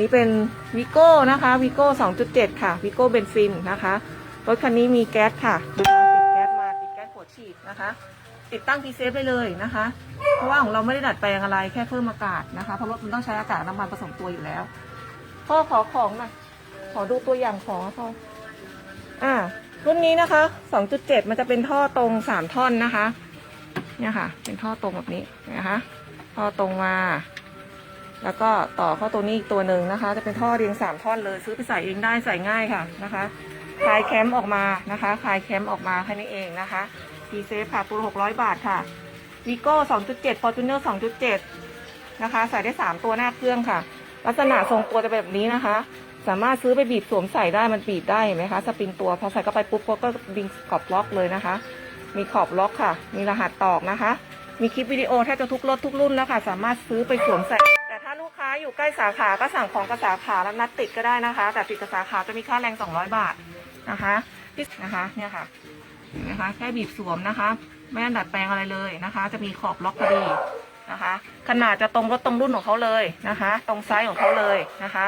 นี่เป็นวิโก้นะคะวิโก้2.7 ค่ะวิโก้เบนซินนะคะรถคันนี้มีแก๊สค่ะติดแก๊สมาติดแก๊สหัวฉีดนะคะ ติดตั้งพีเซฟได้เลยนะคะ เพราะว่าของเราไม่ได้ดัดแปลงอะไรแค่เพิ่มอากาศนะคะเพราะรถมันต้องใช้อากาศน้ำมันผสมตัวอยู่แล้วพ่อขอของหน่อยขอดูตัวอย่างของพ่ออ่ารุ่นนี้นะคะ 2.7 มันจะเป็นท่อตรง 3 ท่อนนะคะ เนี่ยค่ะ เป็นท่อตรงแบบนี้นะคะ ท่อตรงมา แล้วก็ต่อเข้าตัวนี้อีกตัวหนึ่งนะคะ จะเป็นท่อเรียงสามท่อนเลย ซื้อไปใส่เองได้ใส่ง่ายค่ะนะคะคลายแคมป์ออกมานะคะคลายแคมป์ออกมาแค่นี้เองนะคะดีเซฟค่ะตัวหกร้อยบาทค่ะวีโก้สองจุดเจ็ดฟอร์จูเนอร์สองจุดเจ็ดนะคะ ใส่ได้สามตัวหน้าเครื่องค่ะ ลักษณะทรงตัวจะแบบนี้นะคะ สามารถซื้อไปบีบสวมใส่ได้มันบีบได้เห็นไหมคะสปริงตัวพอใส่เข้าไปปุ๊บก็ดึงขอบล็อกเลยนะคะ มีขอบล็อกค่ะ มีรหัสตอกนะคะ มีคลิปวิดีโอแทบจะทุกรถทุกรุ่นแล้วค่ะ สามารถซื้อไปสวมใส่ อยู่ใกล้สาขาก็สั่งของกับสาขาแล้วนัดติดก็ได้นะคะ แต่ติดกับสาขาจะมีค่าแรง 200 บาทนะคะที่นะคะเนี่ยค่ะนไหมคะแค่บีบสวมนะคะ ไม่ได้ดัดแปลงอะไรเลยนะคะ จะมีขอบล็อกพอดีนะคะ ขนาดจะตรงรถตรงรุ่นของเขาเลยนะคะ ตรงไซส์ของเขาเลยนะคะ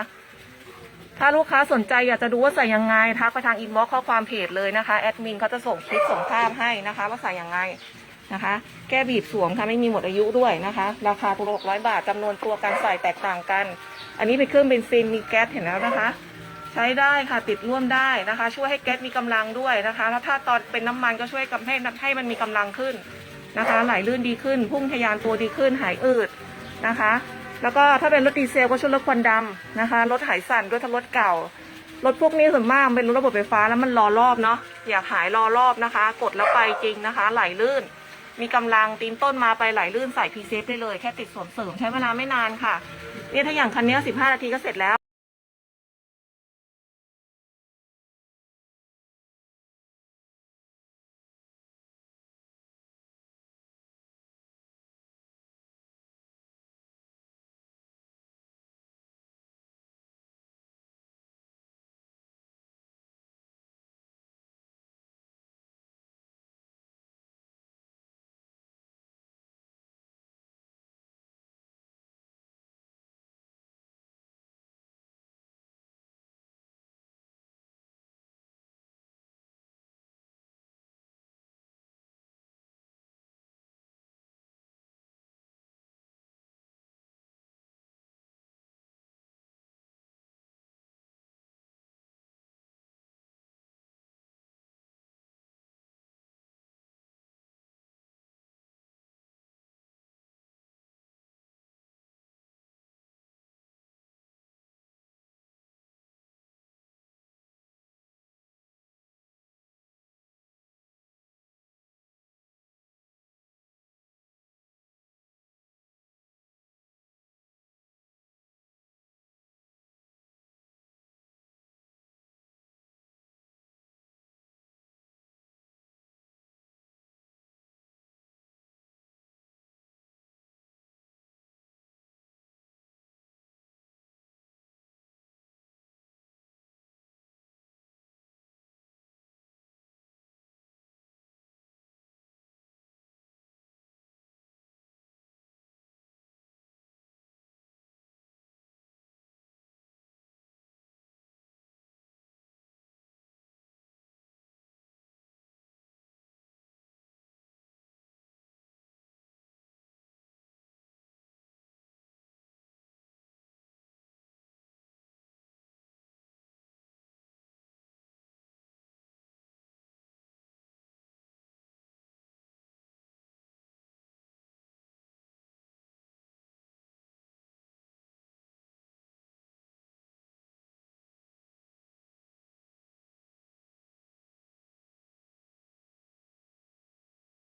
ถ้าลูกค้าสนใจอยากจะดูว่าใส่ยังไงทักไปทางอินบ็อกซ์ข้อความเพจเลยนะคะแอดมินเขาจะส่งคลิปส่งภาพให้นะคะ ว่าใส่ยังไง นะคะ แก้บีบสวมค่ะไม่มีหมดอายุด้วยนะคะ ราคาตัวหกร้อยบาทจำนวนตัวการใส่แตกต่างกัน อันนี้เป็นเครื่องเบนซินมีแก๊สเห็นแล้วนะคะ ใช้ได้ค่ะติดร่วมได้นะคะ ช่วยให้แก๊สมีกำลังด้วยนะคะ แล้วถ้าตอนเป็นน้ำมันก็ช่วยทำให้ให้มันมีกำลังขึ้นนะคะ ไหลลื่นดีขึ้น พุ่งทะยานตัวดีขึ้นหายอืดนะคะ แล้วก็ถ้าเป็นรถดีเซลก็ช่วยลดควันดำนะคะลดหายสั่นด้วยถ้ารถเก่ารถพวกนี้ส่วนมากเป็นรถระบบไฟฟ้าแล้วมันรอรอบเนาะอยากหายรอรอบนะคะ กดแล้วไปจริงนะคะ ไหลลื่น มีกำลังตีนต้นมาไปไหลลื่นใส่พีเซฟได้เลย แค่ติดสวมเสริมใช้เวลาไม่นานค่ะ เนี่ยถ้าอย่างคันนี้15 นาทีก็เสร็จแล้ว